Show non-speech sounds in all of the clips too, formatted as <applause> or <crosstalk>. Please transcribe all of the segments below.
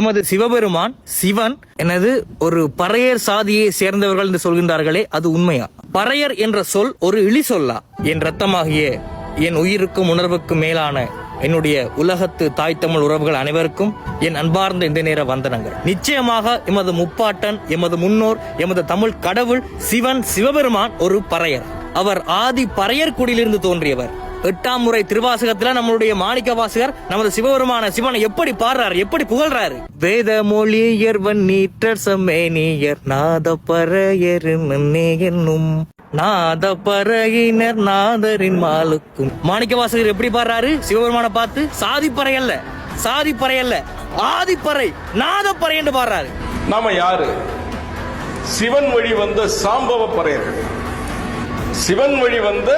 நமது சிவபெருமான் சிவன் எனது ஒரு பறையர் சாதியை சேர்ந்தவர்கள் என்று சொல்கின்றார்களே அது உண்மையா? பறையர் என்ற சொல் ஒரு இழி சொல்லா என் ரத்தமாகிய என் உயிருக்கும் உணர்வுக்கும் மேலான என்னுடைய உலகத்து தாய் தமிழ் உறவுகள் அனைவருக்கும் என் அன்பார்ந்த இந்த நேர வந்தனங்கள். நிச்சயமாக எமது முப்பாட்டன் எமது முன்னோர் எமது தமிழ் கடவுள் சிவன் சிவபெருமான் ஒரு பறையர். அவர் ஆதி பறையர் குடியிலிருந்து தோன்றியவர். எட்டாம் முறை திருவாசகத்துல நம்மளுடைய மாணிக்க வாசகர் நமது சிவபெருமான சிவனை எப்படி பாடுறாரு எப்படி புகழ்றாரு? வேத மொழியர் வன்னீற்றர் சமேனியர் நாத பறையர் என்னும் நாத பறையினர் நாதரின் மாலுக்கும். மாணிக்க வாசகர் எப்படி பாடுறாரு? சிவபெருமான பார்த்து சாதிப்பறை அல்ல சாதிப்பறை அல்ல ஆதிப்பறை நாதப்பறை என்று பாடுறாரு. நாம யாரு? சிவன் வழி வந்த சாம்பவ பறையர்கள் சிவன் வழி வந்த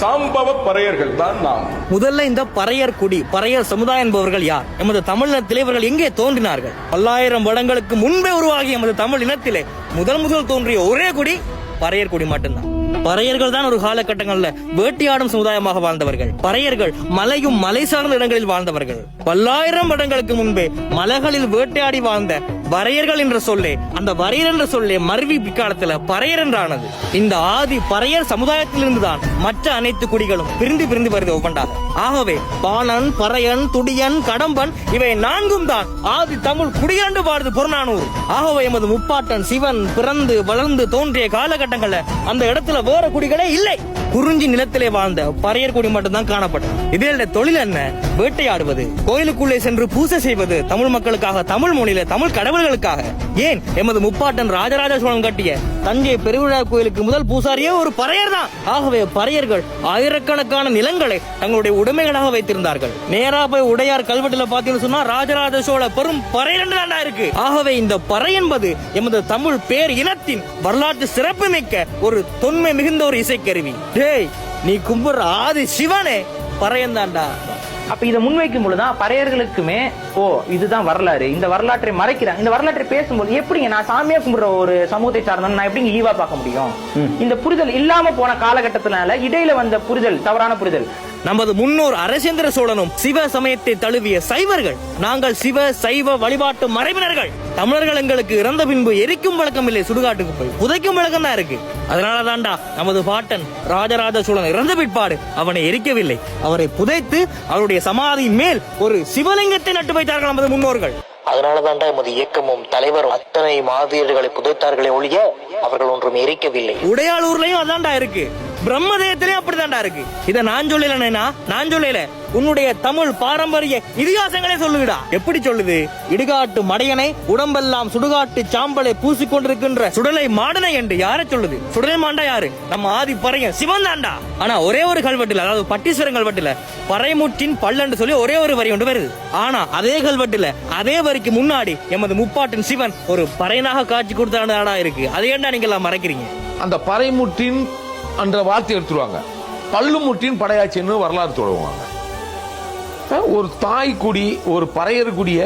சாம்பவ பறையர்கள் தான் நாம். முதல்ல இந்த பறையர் குடி பறையர் சமுதாயம் என்பவர்கள் யார்? எமது தமிழினத்திலே இவர்கள் எங்கே தோன்றினார்கள்? பல்லாயிரம் வருடங்களுக்கு முன்பே உருவாகிய எமது தமிழ் இனத்திலே முதல் முதல் தோன்றிய ஒரே குடி பறையர் குடி மட்டும்தான். பறையர்கள் தான் ஒரு காலகட்டங்கள்ல வேட்டையாடும் சமுதாயமாக வாழ்ந்தவர்கள். பறையர்கள் மலையும் மலை சார்ந்த இடங்களில் வாழ்ந்தவர்கள். பல்லாயிரம் வருடங்களுக்கு முன்பே மலைகளில் வேட்டையாடி வாழ்ந்த வரையர்கள் என்ற சொல்லே அந்த வரையர் என்ற சொல்லே மருவி பிற்காலத்துல பறையர் என்றானது. இந்த ஆதி பறையர் சமுதாயத்திலிருந்துதான் மற்ற அனைத்து குடிகளும் பிரிந்து பிரிந்து வருது ஒவ்வொன்றாக. ஆகவே பாணன் பறையன் துடியன் கடம்பன் இவை நான்கும் தான் ஆதி தமிழ் குடியாண்டு பாடுது புறநானூறு. ஆகவே எமது முப்பாட்டன் சிவன் பிறந்து வளர்ந்து தோன்றிய காலகட்டங்கள்ல அந்த இடத்துல வேற குடிகளே இல்லை. குறிஞ்சி நிலத்திலே வாழ்ந்த பறையர் குடி மட்டும்தான் காணப்பட்டது. இதில் தொழில் என்ன? வேட்டையாடுவது கோயிலுக்குள்ளே சென்று பூசை செய்வது தமிழ் மக்களுக்காக தமிழ் மொழியில தமிழ் கடவுள்களுக்காக. ஏன்? எமது முப்பாட்டன் ராஜராஜ சோழன் கட்டிய தஞ்சை பெருவிழா கோயிலுக்கு முதல் பூசாரியே ஒரு பறையர் தான். ஆகவே பறையர்கள் ஆயிரக்கணக்கான நிலங்களை தங்களுடைய உடைமைகளாக வைத்திருந்தார்கள். நேரா போய் உடையார் கல்வெட்டுல பாத்தீங்கன்னு சொன்னா ராஜராஜ சோழ பெரும் பறை தாண்டா இருக்கு. ஆகவே இந்த பறை என்பது எமது தமிழ் பேர் இனத்தின் வரலாற்று சிறப்பு மிக்க ஒரு தொன்மை மிகுந்த ஒரு இசைக்கருவி. டேய் நீ கும்பிடுற ஆதி சிவனே பறையன்தான்டா அப்ப இதை முன்வைக்கும் பொழுதுதான் பறையர்களுக்குமே ஓ இதுதான் வரலாறு. இந்த வரலாற்றை மறைக்கிறாங்க. இந்த வரலாற்றை பேசும்போது எப்படிங்க நான் சாமியா கும்பிடுற ஒரு சமூகத்தை சார்ந்தவன் நான் எப்படிங்க ஈவா பார்க்க முடியும்? இந்த புரிதல் இல்லாம போன காலகட்டத்தினால இடையில வந்த புரிதல் தவறான புரிதல். நமது முன்னோர் அரசேந்திர சோழனும் சிவ சமயத்தை தழுவிய சைவர்கள் நாங்கள் சிவ சைவ வழிபாட்டு மரபினர்கள். தமிழர்கள் எங்களுக்கு இறந்த பின்பு எரிக்கும் வழக்கம் இல்லை சுடுகாட்டுக்கு போய். புதைக்கும் வழக்கம் தான் இருக்கு. அதனால தாண்டா நமது பாட்டன் ராஜராஜ சோழன் இறந்த பிற்பாடு அவனை எரிக்கவில்லை. அவரை புதைத்து அவருடைய சமாதியின் மேல் ஒரு சிவலிங்கத்தை நட்டு வைத்தார்கள் நமது முன்னோர்கள். அதனால தாண்டா எமது இயக்கமும் தலைவரும் அத்தனை மாதிரியர்களை புதைத்தார்களே ஒழிய அவர்கள் ஒன்றும் எரிக்கவில்லை. உடையாளூர்லயும் அதான்டா இருக்கு. பிரம்மதேயத்திலே அப்படிதான்டா இருக்கு. இத நான் சொல்லலனா நான் சொல்லல. உன்னுடைய தமிழ் பாரம்பரிய இதிகாசங்களே சொல்லுடா எப்படி சொல்லுது? இடுகாட்டு மடையனை உடம்பெல்லாம் சுடுகாட்டு சாம்பலை பூசிக்கொண்டிருக்கின்ற சுடலை மாடனை என்று யார சொல்லுது? சுடலை மாண்டா யாரு? நம்ம ஆதி பறையன் சிவன் தாண்டா ஆனா ஒரே ஒரு கல்வெட்டுல அதாவது பட்டீஸ்வரன் கல்வெட்டுல பறைமுற்றின் பல்லன்று சொல்லி ஒரே ஒரு வரி ஒன்று வருது. ஆனா அதே கல்வெட்டுல அதே வரிக்கு முன்னாடி எமது முப்பாட்டின் சிவன் ஒரு பறையனாக காட்சி கொடுத்தாடா இருக்கு. அதை ஏன்டா நீங்க எல்லாம் மறைக்கிறீங்க? அந்த பறைமுற்றின் என்ற வார்த்தை எடுத்துருவாங்க. பல்லுமுற்றின் படையாச்சின்னு வரலாறு தொடங்குவாங்க ஒரு தாய் குடி ஒரு பறையர் குடிய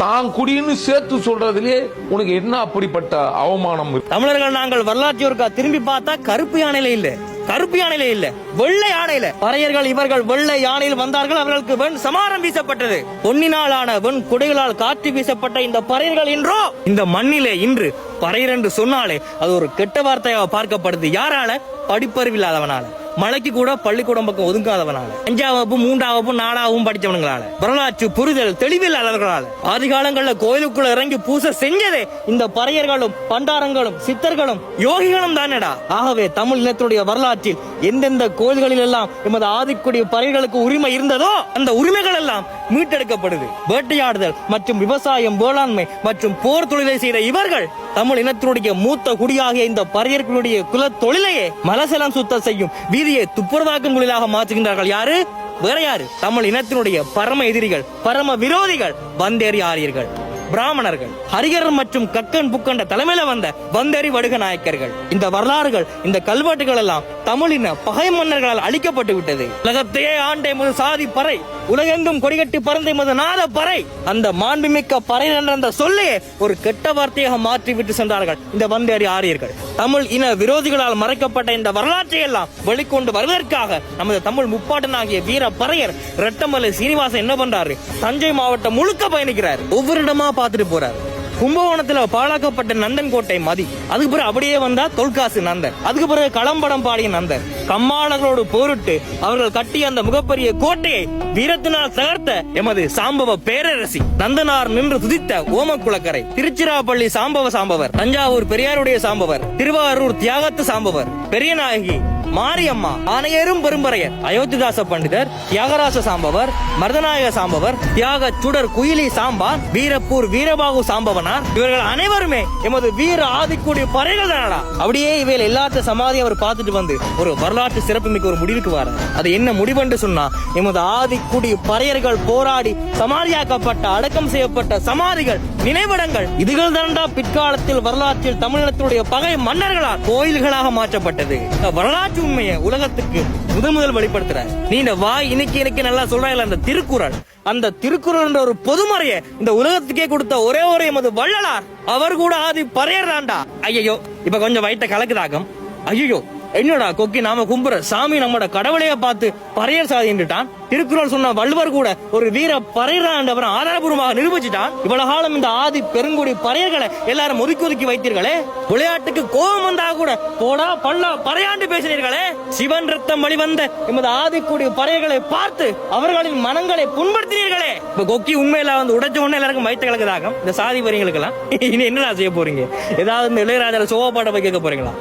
தான் குடின்னு சேர்த்து சொல்றதுலயே உனக்கு என்ன அப்படிப்பட்ட அவமானம்? தமிழர்கள் நாங்கள் வரலாற்று திரும்பி பார்த்தா கருப்பு யானையில இல்லை. கருப்பு யானையில இல்ல வெள்ளை யானையில. பறையர்கள் இவர்கள் வெள்ளை யானையில் வந்தார்கள் அவர்களுக்கு வெண் சமாரம் வீசப்பட்டது. பொன்னினாலான வெண் குடைகளால் காற்று வீசப்பட்ட இந்த பறையர்கள் இன்றோ? இந்த மண்ணிலே இன்று பறையர் என்று சொன்னாலே அது ஒரு கெட்ட வார்த்தையாக பார்க்கப்படுது. யாரால? படிப்பறிவில்லாதவனால. மலைக்கு கூட பள்ளிக்கூடம் பக்கம் ஒதுங்காதவனால. அஞ்சாம் வகுப்பு மூன்றாம் வகுப்பு நாலாவும் படிச்சவனுங்களால வரலாற்று புரிதல் தெளிவில்லாதவர்களால ஆதி காலங்கள்ல கோயிலுக்குள்ள இறங்கி பூசை செஞ்சதே இந்த பறையர்களும் பண்டாரங்களும் சித்தர்களும் யோகிகளும் தானடா. ஆகவே தமிழ் இனத்துடைய வரலாற்றில் எந்தெந்த கோயில்களில் எல்லாம் எமது ஆதிக்குடி பறையர்களுக்கு உரிமை இருந்ததோ அந்த உரிமைகள் எல்லாம் மீட்டெடுக்கப்படுது. வேட்டையாடுதல் மற்றும் விவசாயம் வேளாண்மை மற்றும் போர் தொழிலை செய்த இவர்கள் தமிழ் இனத்தினுடைய மூத்த குடியாகிய இந்த பறையர்களுடைய குல தொழிலையே மலசலம் சுத்தம் செய்யும் வீதியை துப்புரவாக்கும் தொழிலாக மாற்றுகின்றார்கள் யாரு? வேற யாரு? தமிழ் இனத்தினுடைய பரம எதிரிகள் பரம விரோதிகள் வந்தேறி ஆரியர்கள் பிராமணர்கள் ஹரிகரன் மற்றும் கக்கன் புக்கண்ட தலைமையில வந்த வந்தேறி வடுக நாயக்கர்கள். இந்த வரலாறுகள் இந்த கல்வெட்டுகள் எல்லாம் தமிழின பகை மன்னர்களால் அழிக்கப்பட்டு விட்டது. உலகத்தையே ஆண்ட எமது சாதி பறை உலகெங்கும் கொடிகட்டி பறந்த எமது நாத பறை. அந்த மாண்புமிக்க பறை என்ற அந்த சொல்லையே ஒரு கெட்ட வார்த்தையாக மாற்றி விட்டு சென்றார்கள். இந்த வந்தேறி ஆரியர்கள். தமிழ் இன விரோதிகளால் மறைக்கப்பட்ட இந்த வரலாற்றை எல்லாம் வெளிக்கொண்டு வருவதற்காக நமது தமிழ் முப்பாட்டனாகிய வீர பறையர் ரெட்டமலை சீனிவாசன் என்ன பண்றாரு? தஞ்சை மாவட்டம் முழுக்க பயணிக்கிறார். ஒவ்வொரு இடமா பார்த்துட்டு போறாரு. கும்பகோணத்துல பாழாக்கப்பட்ட நந்தன் கோட்டை மதி. அதுக்கு பிறகு அப்படியே வந்தா தொல்காசு நந்தன். அதுக்கு பிறகு களம்படம் பாடிய நந்தன். கம்மாளர்களோடு போரிட்டு அவர்கள் கட்டிய அந்த முகப்பெரிய கோட்டையை வீரத்தினால் தகர்த்த எமது சாம்பவ பேரரசி. நந்தனார் நின்று துதித்த ஓமக்குளக்கரை திருச்சிராப்பள்ளி சாம்பவ சாம்பவர். தஞ்சாவூர் பெரியாருடைய சாம்பவர். திருவாரூர் தியாகத்து சாம்பவர். பெரியநாயகி மாரியம்மா ஆணையரும் பெரும்பறையர் அயோத்திதாச பண்டிதர் தியாகராச சாம்பவர் மருதநாயக சாம்பவர் தியாக சுடர் குயிலி சாம்பார் வீரப்பூர் வீரபாகு சாம்பவனார் இவர்கள் அனைவருமே எமது வீர ஆதிக்கூடிய பறைகள் தானடா. அப்படியே இவையில் எல்லாத்த சமாதி அவர் பார்த்துட்டு வந்து ஒரு வரலாற்று சிறப்புமிக்க ஒரு முடிவுக்கு வர அது என்ன முடிவென்று சொன்னா எமது ஆதிக்குடி பறையர்கள் போராடி சமாதியாக்கப்பட்ட அடக்கம் செய்யப்பட்ட சமாதிகள் நினைவிடங்கள். இதுகள் தாண்டா பிற்காலத்தில் வரலாற்றில் தமிழினத்தினுடைய பகை மன்னர்களால் கோயில்களாக மாற்றப்பட்டது. இந்த வரலாற்று உண்மையை உலகத்துக்கு முதன் முதல் வெளிப்படுத்துறார். நீ இந்த வாய் இன்னைக்கு இன்னைக்கு நல்லா சொல்றாங்கல்ல அந்த திருக்குறள். அந்த திருக்குறள் என்ற ஒரு பொதுமறையை இந்த உலகத்துக்கே கொடுத்த ஒரே ஒரு எமது வள்ளலார். அவர் கூட ஆதி பறையறாண்டா ஐயோ இப்ப கொஞ்சம் வயிற்ற கலக்குதாக்கம் ஐயோ என்னடா கொக்கி நாம கும்புற? சாமி நம்மட கடவுளைய பார்த்து பறையர் சாதின்றுட்டான் திருக்குறள் சொன்ன வள்ளுவர் கூட ஒரு வீர பறையறாண்டவரை ஆதாரபூர்வமாக நிரூபிச்சுட்டான். இவ்வளவு காலம் இந்த ஆதி பெருங்குடி பறையர்களை எல்லாரும் ஒதுக்கி ஒதுக்கி வைத்தீர்களே? விளையாட்டுக்கு கோபம் வந்தா கூட போடா பல்லா பறையாண்டு பேசினீர்களே? சிவன் ரத்தம் வழிவந்த எமது ஆதிக்குடி பறையர்களை பார்த்து அவர்களின் மனங்களை புண்படுத்தினீர்களே? இப்ப கொக்கி உண்மையில வந்து உடைச்ச உடனே எல்லாருக்கும் வயிற்று கலக்குதாகம் இந்த சாதி வரிகளுக்கெல்லாம் இனி என்னடா செய்ய போறீங்க? ஏதாவது இந்த இளையராஜால சோகா போய் கேட்க போறீங்களா?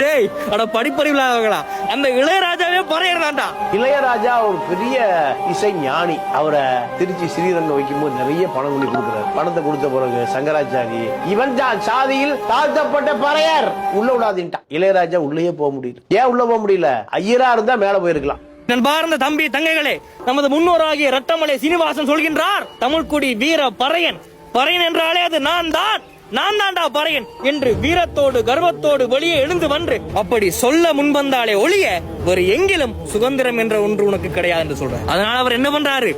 டேய் அட படிப்பறிவில்லாதவங்களா? அந்த இளையராஜாவே பறையறான்டா இளையராஜா ஒரு பெரிய இசை ஞானி. அவரை திருச்சி ஸ்ரீரங்கம் வைக்கும்போது நிறைய பணம் கொண்டு கொடுக்குறாரு. பணத்தை கொடுத்த பிறகு சங்கராச்சாரி இவன் தான் சாதியில் தாழ்த்தப்பட்ட பறையர். உள்ள விடாதீன்ட்டான். இளையராஜா உள்ளேயே போக முடியல. ஏன் உள்ள போக முடியல? ஐயரா இருந்தா மேல போயிருக்கலாம். நான் பார்ந்த தம்பி தங்கைகளே நமது முன்னோராகிய ரட்டமலை சீனிவாசன் சொல்கின்றார் தமிழ்குடி வீர பறையன். பறையன் என்றாலே அது நான் தான். நான் தான்டா பறையன் என்று வீரத்தோடு கர்வத்தோடு வெளியே எழுந்து வந்து அப்படி சொல்ல முன்வந்தாலே ஒழிய வேறு எங்கிலும் சுதந்திரம் என்ற ஒன்று உனக்கு கிடையாது என்று சொல்றார். அதனால அவர் என்ன பண்றாரு?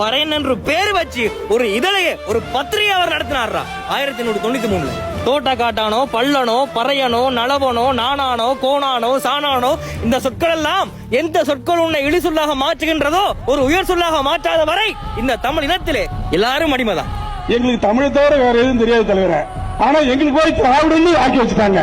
பறையன் என்று பேர் வச்சு ஒரு இதழைய ஒரு பத்திரிகை அவர் நடத்தினாரா ஆயிரத்தி எண்ணூத்தி தொண்ணூத்தி மூணுல. தோட்டக்காட்டானோ பள்ளனோ பறையனோ நலவனோ நானானோ கோணானோ சாணானோ இந்த சொற்கள் எல்லாம் எந்த சொற்கள் உன்னை இழி சொல்லாக மாற்றுகின்றதோ ஒரு உயர் சொல்லாக மாற்றாத வரை இந்த தமிழ் இனத்திலே எல்லாரும் அடிமைதான். எங்களுக்கு தமிழை தவிர வேற எதுவும் தெரியாது தலைவர. ஆனா எங்களுக்கு போய் திராவிடம்னு ஆக்கி வச்சுட்டாங்க.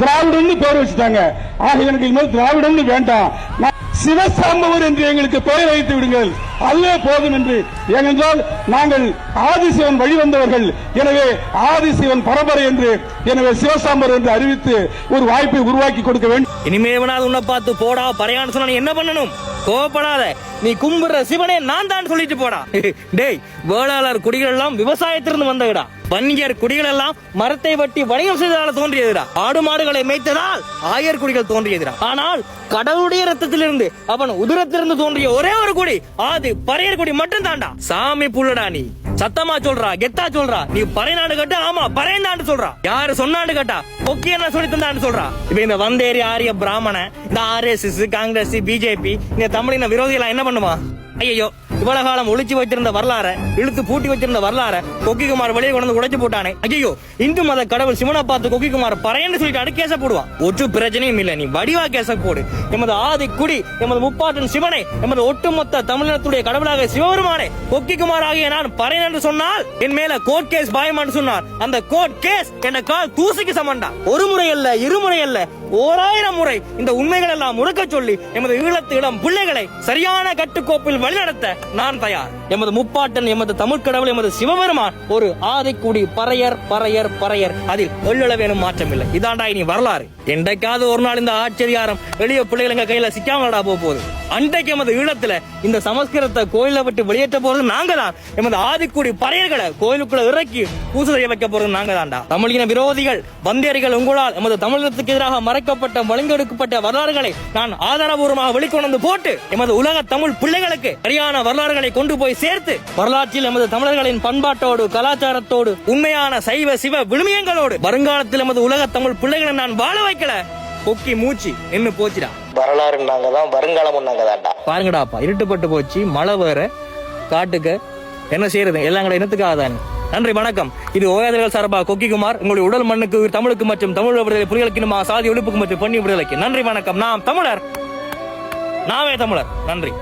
திராவிடம்னு பேர் வச்சுட்டாங்க. ஆக எனக்கு இனிமேல் திராவிடம்னு வேண்டாம். நான் சிவசாம்பவர் என்று எங்களுக்கு பெயர் வைத்து விடுங்கள். அதுவே போதும் என்று. ஏனென்றால் நாங்கள் ஆதிசிவன் வழிவந்தவர்கள். எனவே ஆதிசிவன் பரம்பரை என்று எனவே சிவசாம்பர் என்று அறிவித்து ஒரு வாய்ப்பை உருவாக்கி கொடுக்க வேண்டும். இனிமே உன்னை பார்த்து போடா பறையான்னு சொன்ன என்ன பண்ணணும்? கோபப்படாத நீ கும்பிடுற சிவனே நான் தான் சொல்லிட்டு போடா. <laughs> டேய் வேளாளர் குடிகள் எல்லாம் விவசாயத்திலிருந்து வந்ததுடா. வன்னியர் குடிகள் எல்லாம் மரத்தை வெட்டி வணிகம் செய்ததால் தோன்றியதுடா. ஆடு மாடுகளை மேய்த்ததால் ஆயர் குடிகள் தோன்றியதுடா. ஆனால் கடவுளுடைய ரத்தத்திலிருந்து அவன் உதிரத்திலிருந்து தோன்றிய ஒரே ஒரு குடி ஆது பறையர் குடி மட்டும் தாண்டா சாமி புள்ளடா நீ. சத்தமா சொல்றா கெத்தா சொல்றா. நீ பறைநாடு கேட்டா ஆமா பறையந்தாண்டு சொல்றா. யாரு சொன்னாண்டு கேட்டா பொக்கிய என்ன சொல்லி தந்தாண்டு சொல்றா. இப்ப இந்த வந்தேரி ஆரிய பிராமண இந்த ஆர்எஸ்எஸ் காங்கிரஸ் பிஜேபி இந்த தமிழின விரோதிகளா என்ன பண்ணுமா ஐயோ இவ்வளவு காலம் ஒழிச்சு வச்சிருந்த வரலாற இழுத்து பூட்டி வச்சிருந்த வரலாற கொக்கிக்குமார் வெளியே கொண்டு வந்து உடைச்சு போட்டானே. ஐயோ இந்து மத கடவுள் சிவனை பார்த்து கொக்கிக்குமார் பறையன்னு சொல்லிட்டு அடுக்க கேச போடுவான். ஒற்று பிரச்சனையும் இல்லை நீ வடிவா கேச போடு. எமது ஆதி குடி எமது முப்பாட்டன் சிவனை எமது ஒட்டுமொத்த தமிழினத்துடைய கடவுளாக சிவபெருமானே கொக்கிக்குமார் ஆகிய நான் பறையன் என்று சொன்னால் என் மேல கோர்ட் கேஸ் பாயமான்னு சொன்னார். அந்த கோர்ட் கேஸ் என்ன கால் தூசிக்கு சமண்டா ஒரு முறை அல்ல இருமுறை அல்ல ஓராயிரம் முறை இந்த உண்மைகள் எல்லாம் உறக்க சொல்லி எமது ஈழத்து இளம் பிள்ளைகளை சரியான கட்டுக்கோப்பில் வழிநடத்த நான் தயார். எமது முப்பாட்டன் எமது தமிழ் கடவுள் எமது சிவபெருமான் ஒரு ஆதிக்குடி பறையர் பறையர் பறையர். அதில் எள்ளளவேனும் மாற்றமில்லை. இதாண்டா இனி வரலாறு. என்றைக்காவது ஒரு நாள் இந்த ஆச்சரியாரம் எளிய பிள்ளைகளுங்க கையில சிக்காமலடா போக போகுது. அன்றைக்கு எமது ஈழத்துல இந்த சமஸ்கிருதத்தை கோயிலை விட்டு வெளியேற்ற போறது நாங்க தான் எமது ஆதிக்குடி பறையர்களை கோயிலுக்குள்ள இறக்கி பூசை செய்ய வைக்க போறது நாங்க தான்டா தமிழின விரோதிகள் வந்தேரிகள் உங்களால் எமது தமிழகத்துக்கு எதிராக மறைக்கப்பட்ட வழங்கெடுக்கப்பட்ட வரலாறுகளை நான் ஆதாரபூர்வமாக வெளிக்கொண்டு போட்டு எமது உலக தமிழ் பிள்ளைகளுக்கு சரியான வரலாறுகளை கொண்டு போய் சேர்த்து வரலாற்றில் எமது தமிழர்களின் பண்பாட்டோடு கலாச்சாரத்தோடு உண்மையான சைவ சிவ விழுமியங்களோடு வருங்காலத்தில் எமது உலக தமிழ் பிள்ளைகளை நான் வாழ வைக்கல. கொக்கி மூச்சு நின்னு போச்சுடா. வரலாறு நாங்க தான் வருங்காலமும் நாங்க தான்டா பாருங்கடாப்பா இருட்டுப்பட்டு போச்சு மழை வேற காட்டுக்கு. என்ன செய்யறது எல்லாம் கூட இனத்துக்காக தானே. நன்றி வணக்கம். இது ஓயாதர்கள் சார்பா கொக்கிக்குமார் உங்களுடைய உடல் மண்ணுக்கு தமிழுக்கு மற்றும் தமிழ் விடுதலை புலிகளுக்கு சாதி ஒழிப்புக்கு மற்றும் பண்ணி விடுதலைக்கு. நன்றி வணக்கம். நாம் தமிழர். நாமே தமிழர். நன்றி.